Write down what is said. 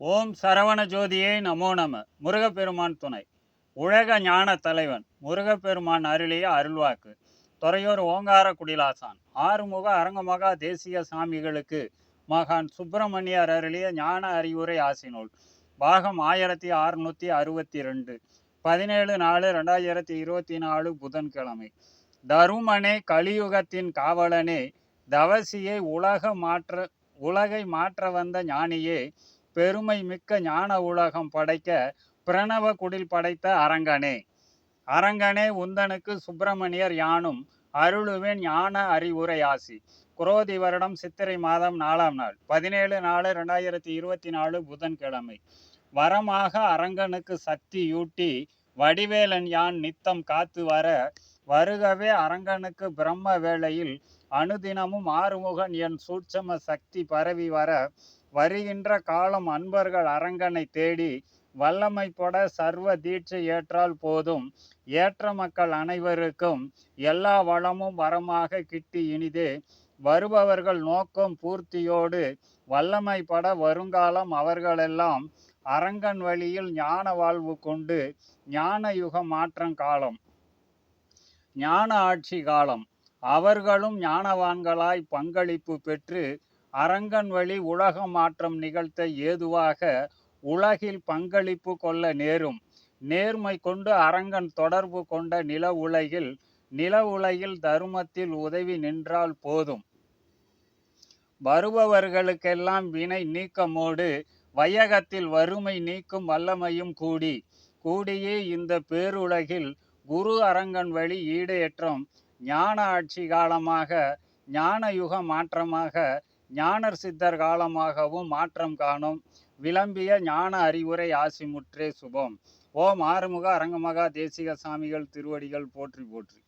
ஓம் சரவண ஜோதியே நமோ நம. முருகப்பெருமான் துணை. உலக ஞான தலைவன் முருகப்பெருமான் அருளிய அருள்வாக்கு. துறையூர் ஓங்கார குடிலாசான். ஆறுமுக அரங்கமகா தேசிய சாமிகளுக்கு மகான் சுப்பிரமணியர் அருளிய ஞான அறிவுரை ஆசினூல் பாகம் ஆயிரத்தி அறுநூற்றி அறுபத்தி ரெண்டு பதினேழு நாலு ரெண்டாயிரத்தி இருபத்தி நாலு புதன்கிழமை. தருமனே கலியுகத்தின் காவலனே தவசியை உலக மாற்ற உலகை மாற்ற வந்த ஞானியே பெருமை மிக்க ஞான உலகம் படைக்க பிரணவ குடில் படைத்த அரங்கனே. அரங்கனே உந்தனுக்கு சுப்பிரமணியர் யானும் அருளுவேன் ஞான அறிவுரை ஆசி. குரோதி வருடம் சித்திரை மாதம் நாலாம் நாள் பதினேழு நாலு ரெண்டாயிரத்தி இருபத்தி நாலு புதன்கிழமை. வரமாக அரங்கனுக்கு சக்தியூட்டி வடிவேலன் யான் நித்தம் காத்து வர வருகவே அரங்கனுக்கு பிரம்ம வேளையில் அனுதினமும் ஆறுமுகன் என் சூட்சம சக்தி பரவி வர வருகின்ற காலம் அன்பர்கள் அரங்கனை தேடி வல்லமை பொட சர்வ தீட்சை ஏற்றால் போதும். ஏற்ற மக்கள் அனைவருக்கும் எல்லா வளமும் வரமாக கிட்டி இனிது. வருபவர்கள் நோக்கம் பூர்த்தியோடு வல்லமை பட வருங்காலம் அவர்களெல்லாம் அரங்கன் வழியில் ஞான வாழ்வு கொண்டு ஞான யுக மாற்றம் காலம். ஞான ஆட்சி காலம். அவர்களும் ஞானவான்களாய் பங்களிப்பு பெற்று அரங்கன் வழி உலக மாற்றம் நிகழ்த்த ஏதுவாக உலகில் பங்களிப்பு கொள்ள நேரும். நேர்மை கொண்டு அரங்கன் தொடர்பு கொண்ட நில உலகில் நில உலகில் தருமத்தில் உதவி நின்றால் போதும். வருபவர்களுக்கெல்லாம் வினை நீக்கமோடு வையகத்தில் வறுமை நீக்கும் வல்லமையும் கூடி. கூடியே இந்த பேருலகில் குரு அரங்கன் வழி ஈடேற்றம். ஞான ஆட்சி காலமாக ஞான யுக மாற்றமாக ஞானர் சித்தர் காலமாகவும் மாற்றம் காணும். விளம்பிய ஞான அறிவுரை ஆசிமுற்றே சுபம். ஓம் ஆறுமுக அரங்கமகா தேசிக சாமிகள் திருவடிகள் போற்றி போற்றி.